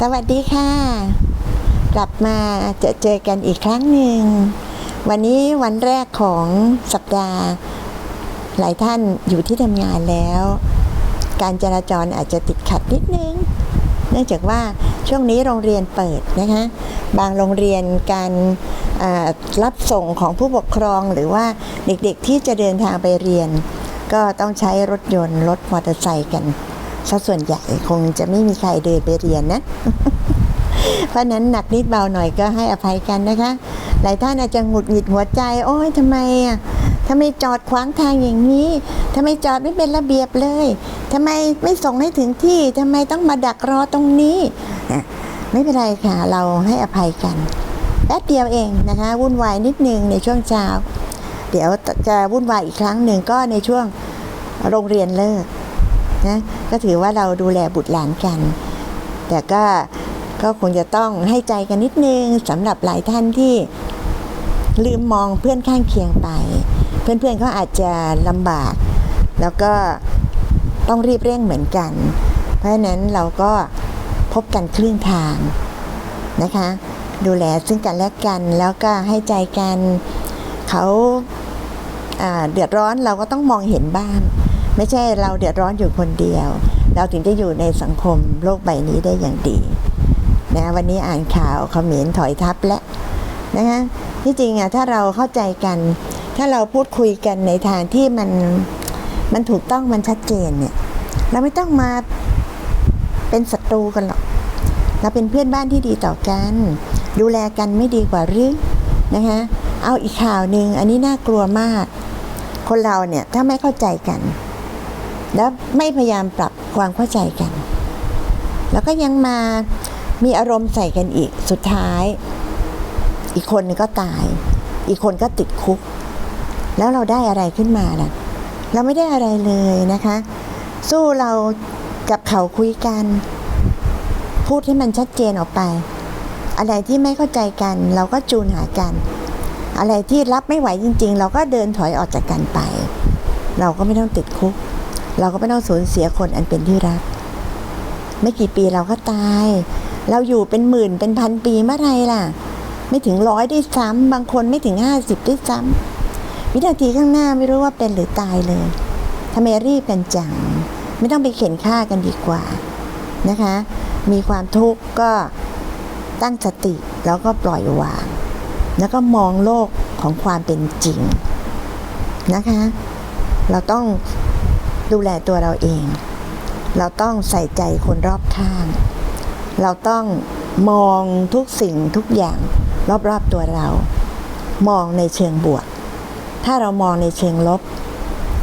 สวัสดีค่ะ กลับมาจอเจอกันอีกครั้งหนึ่ง วันนี้วันแรกของสัปดาห์ หลายท่านอยู่ที่ทำงานแล้ว การจราจรอาจจะติดขัดนิดนึง เนื่องจากว่าช่วงนี้โรงเรียนเปิดนะคะ บางโรงเรียนการรับส่งของผู้ปกครองหรือว่าเด็กๆที่จะเดินทางไปเรียน ก็ต้องใช้รถยนต์รถมอเตอร์ไซค์กัน ซะส่วนใหญ่คงจะไม่มีใครเดินไปเรียนนะ เพราะนั้นหนักนิดเบาหน่อยก็ให้อภัยกันนะคะ หลายท่านอาจจะหงุดหงิดหัวใจ โอ้ยทำไมอะทำไมจอดขวางทางอย่างนี้ทำไมจอดไม่เป็นระเบียบเลยทำไมไม่ส่งให้ถึงที่ทำไมต้องมาดักรอตรงนี้ ไม่เป็นไรค่ะ เราให้อภัยกันแป๊บเดียวเองนะคะ วุ่นวายนิดนึงในช่วงเช้า เดี๋ยวจะวุ่นวายอีกครั้งหนึ่งก็ในช่วงโรงเรียนเลิก นะก็ถือว่าเราดูแลบุตรหลานกัน แต่ก็ก็คงจะต้องให้ใจกันนิดนึงสำหรับหลายท่านที่ลืมมองเพื่อนข้างเคียงไป เพื่อนๆเขาอาจจะลำบาก แล้วก็ต้องรีบเร่งเหมือนกัน เพราะฉะนั้นเราก็พบกันครึ่งทางนะคะ ดูแลซึ่งกันและกันแล้วก็ให้ใจกันเขาอ่าเดือดร้อนเราก็ต้องมองเห็นบ้าง ไม่ใช่เราเดือดร้อนอยู่คนเดียว เราถึงจะอยู่ในสังคมโลกใบนี้ได้อย่างดีนะวันนี้อ่านข่าวเขมรถอยทัพและนะคะที่จริงอะถ้าเราเข้าใจกัน ถ้าเราพูดคุยกันในทางที่มันมันถูกต้องมันชัดเจนเนี่ยเราไม่ต้องมาเป็นศัตรูกันหรอกเราเป็นเพื่อนบ้านที่ดีต่อกัน ดูแลกันไม่ดีกว่าหรือนะคะเอาอีกข่าวหนึ่งอันนี้น่ากลัวมาก คนเราเนี่ยถ้าไม่เข้าใจกัน แล้วไม่พยายามปรับความเข้าใจกัน แล้วก็ยังมามีอารมณ์ใส่กันอีกสุดท้าย อีกคนนึงก็ตาย อีกคนก็ติดคุก แล้วเราได้อะไรขึ้นมาล่ะ เราไม่ได้อะไรเลยนะคะ สู้เรากับเขาคุยกัน พูดให้มันชัดเจนออกไป อะไรที่ไม่เข้าใจกัน เราก็จูนหากัน อะไรที่รับไม่ไหวจริง ๆ เราก็เดินถอยออกจากกันไป เราก็ไม่ต้องติดคุก เราก็ไม่ต้องสูญเสียคนอันเป็นที่รัก ไม่กี่ปีเราก็ตาย เราอยู่เป็นหมื่นเป็นพันปีเมื่อไรล่ะ ไม่ถึงร้อยได้วยซ้ำบางคนไม่ถึงห้าสิบด้วยซ้ำวินาทีข้างหน้าไม่รู้ว่าเป็นหรือตายเลยทำไมรีบกันจัง ไม่ต้องไปเข็นฆ่ากันดีกว่านะคะ มีความทุกข์ก็ตั้งสติแล้วก็ปล่อยวาง แล้วก็มองโลกของความเป็นจริงนะคะ เราต้อง ดูแลตัวเราเอง เราต้องใส่ใจคนรอบข้าง เราต้องมองทุกสิ่งทุกอย่างรอบๆตัวเรา มองในเชิงบวก ถ้าเรามองในเชิงลบ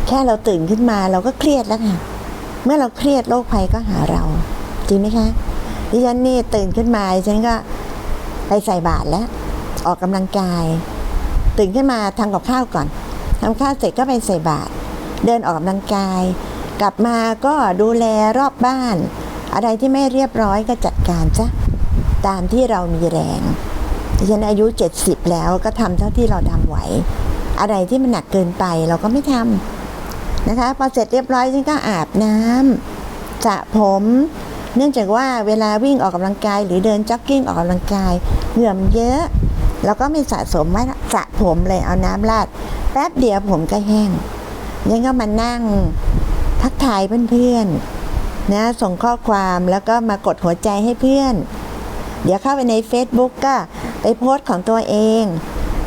แค่เราตื่นขึ้นมาเราก็เครียดแล้วค่ะเมื่อเราเครียดโรคภัยก็หาเรา จริงไหมคะดิฉันนี่ตื่นขึ้นมาดิฉันก็ไปใส่บาตรแล้ว ออกกำลังกาย ตื่นขึ้นมาทำกับข้าวก่อนทำข้าวเสร็จก็ไปใส่บาตร เดินออกกำลังกาย กลับมาก็ดูแลรอบบ้าน อะไรที่ไม่เรียบร้อยก็จัดการซะตามที่เรามีแรงฉันอายุ 70 แล้วก็ทำเท่าที่เราทำไหว อะไรที่มันหนักเกินไปเราก็ไม่ทำนะคะพอเสร็จเรียบร้อยฉันก็อาบน้ำสระผม เนื่องจากว่าเวลาวิ่งออกกำลังกาย หรือเดินจ็อกกิ้งออกกำลังกายเหงื่อมเยอะแล้วก็ไม่สะสมไว้สระผมเลยเอาน้ำราดแป๊บเดียวผมก็แห้ง ยังก็มานั่งทักทายเพื่อนๆนะส่งข้อความแล้วก็มากดหัวใจให้เพื่อน เดี๋ยวเข้าไปใน Facebook ก็ไปโพสต์ของตัวเอง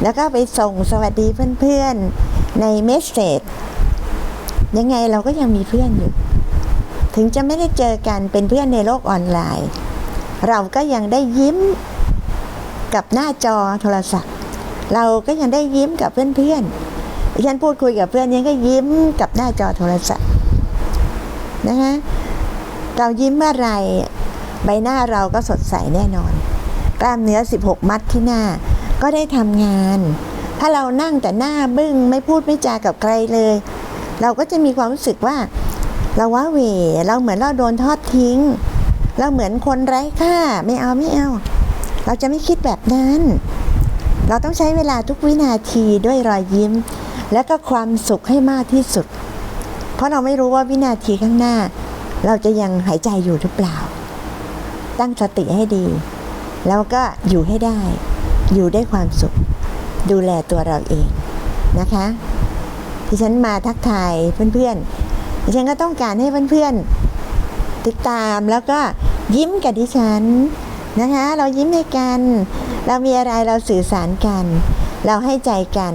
แล้วก็ไปส่งสวัสดีเพื่อนๆในเมสเซจยังไงเราก็ยังมีเพื่อนอยู่ ถึงจะไม่ได้เจอกันเป็นเพื่อนในโลกออนไลน์ เราก็ยังได้ยิ้มกับหน้าจอโทรศัพท์ เราก็ยังได้ยิ้มกับเพื่อนๆ ฉันพูดคุยกับเพื่อนยังก็ยิ้มกับหน้าจอโทรศัพท์นะคะเรายิ้มเมื่อไรใบหน้าเราก็สดใสแน่นอน กล้ามเนื้อ 16 มัดที่หน้า ก็ได้ทำงาน ถ้าเรานั่งแต่หน้าบึ้งไม่พูดไม่จากับใครเลย เราก็จะมีความรู้สึกว่า เราว้าเหวเราเหมือนเราโดนทอดทิ้ง เราเหมือนคนไร้ค่าไม่เอาไม่เอา เราจะไม่คิดแบบนั้น เราต้องใช้เวลาทุกวินาทีด้วยรอยยิ้ม และก็ความสุขให้มากที่สุด เพราะเราไม่รู้ว่าวินาทีข้างหน้า เราจะยังหายใจอยู่หรือเปล่า ตั้งสติให้ดี แล้วก็อยู่ให้ได้ อยู่ได้ความสุข ดูแลตัวเราเองนะคะที่ฉันมาทักทายเพื่อนๆดิฉันก็ต้องการให้เพื่อนๆติดตามแล้วก็ยิ้มกับดิฉันนะคะ เรายิ้มให้กัน เรามีอะไรเราสื่อสารกัน เราให้ใจกัน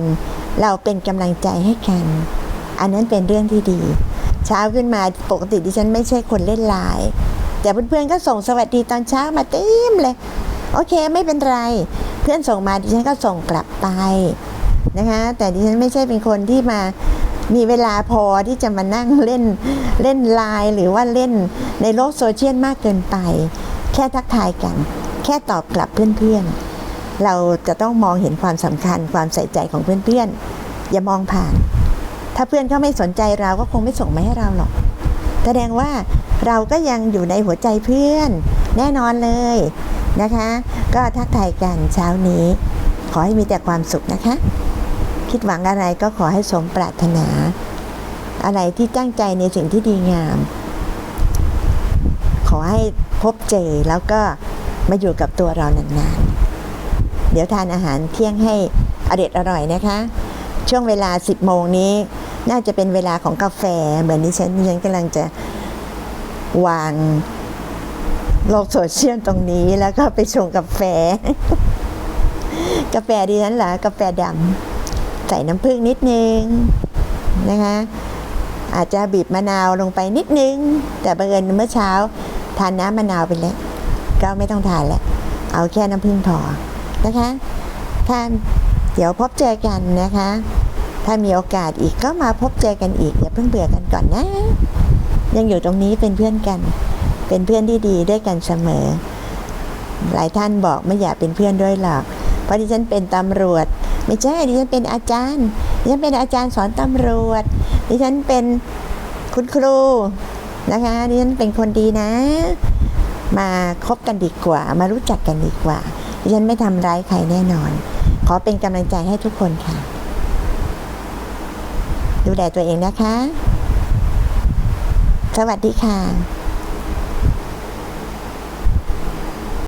เราเป็นกำลังใจให้กัน อันนั้นเป็นเรื่องที่ดี เช้าขึ้นมาปกติดิฉันไม่ใช่คนเล่นไลน์แต่เพื่อนๆก็ส่งสวัสดีตอนเช้ามาเต็มเลย โอเคไม่เป็นไร เพื่อนส่งมาดิฉันก็ส่งกลับไปนะคะแต่ดิฉันไม่ใช่เป็นคนที่มามีเวลาพอที่จะมานั่งเล่นเล่นไลน์หรือว่าเล่นในโลกโซเชียลมากเกินไป แค่ทักทายกัน แค่ตอบกลับเพื่อนๆ เราจะต้องมองเห็นความสำคัญความใส่ใจของเพื่อนๆ อย่ามองผ่าน ถ้าเพื่อนเขาไม่สนใจเราก็คงไม่ส่งมาให้เราหรอก แสดงว่าเราก็ยังอยู่ในหัวใจเพื่อนแน่นอนเลยนะคะ ก็ทักทายกันเช้านี้ ขอให้มีแต่ความสุขนะคะ คิดหวังอะไรก็ขอให้สมปรารถนา อะไรที่ตั้งใจในสิ่งที่ดีงาม ขอให้พบเจอแล้วก็มาอยู่กับตัวเรานานๆ เดี๋ยวทานอาหารเที่ยงให้อเด็ดอร่อยนะคะ ช่วงเวลา 10 โมงนี้น่าจะเป็นเวลาของกาแฟ เหมือนที่ฉันฉันกำลังจะวางโลกโซเชียลตรงนี้แล้วก็ไปชงกาแฟ กาแฟดิฉันเหรอกาแฟดำใส่น้ำผึ้งนิดนึงนะคะ อาจจะบีบมะนาวลงไปนิดนึง แต่บังเอิญเมื่อเช้า ทานน้ำมะนาวไปแล้ว ก็ไม่ต้องทานแล้ว เอาแค่น้ำผึ้งพอ นะคะ ท่านเดี๋ยวพบเจอกันนะคะ ถ้ามีโอกาสอีกก็มาพบเจอกันอีกอย่าเพิ่งเบื่อกันก่อนนะ ยังอยู่ตรงนี้เป็นเพื่อนกัน เป็นเพื่อนที่ดีด้วยกันเสมอ หลายท่านบอกไม่อยากเป็นเพื่อนด้วยหรอกเพราะดิฉันเป็นตำรวจ ไม่ใช่ดิฉันเป็นอาจารย์ดิฉันเป็นอาจารย์สอนตำรวจดิฉันเป็นคุณครูนะคะดิฉันเป็นคนดีนะ มาคบกันดีกว่า มารู้จักกันดีกว่า ฉันไม่ทำร้ายใครแน่นอน ขอเป็นกำลังใจให้ทุกคนค่ะ ดูแลตัวเองนะคะ สวัสดีค่ะ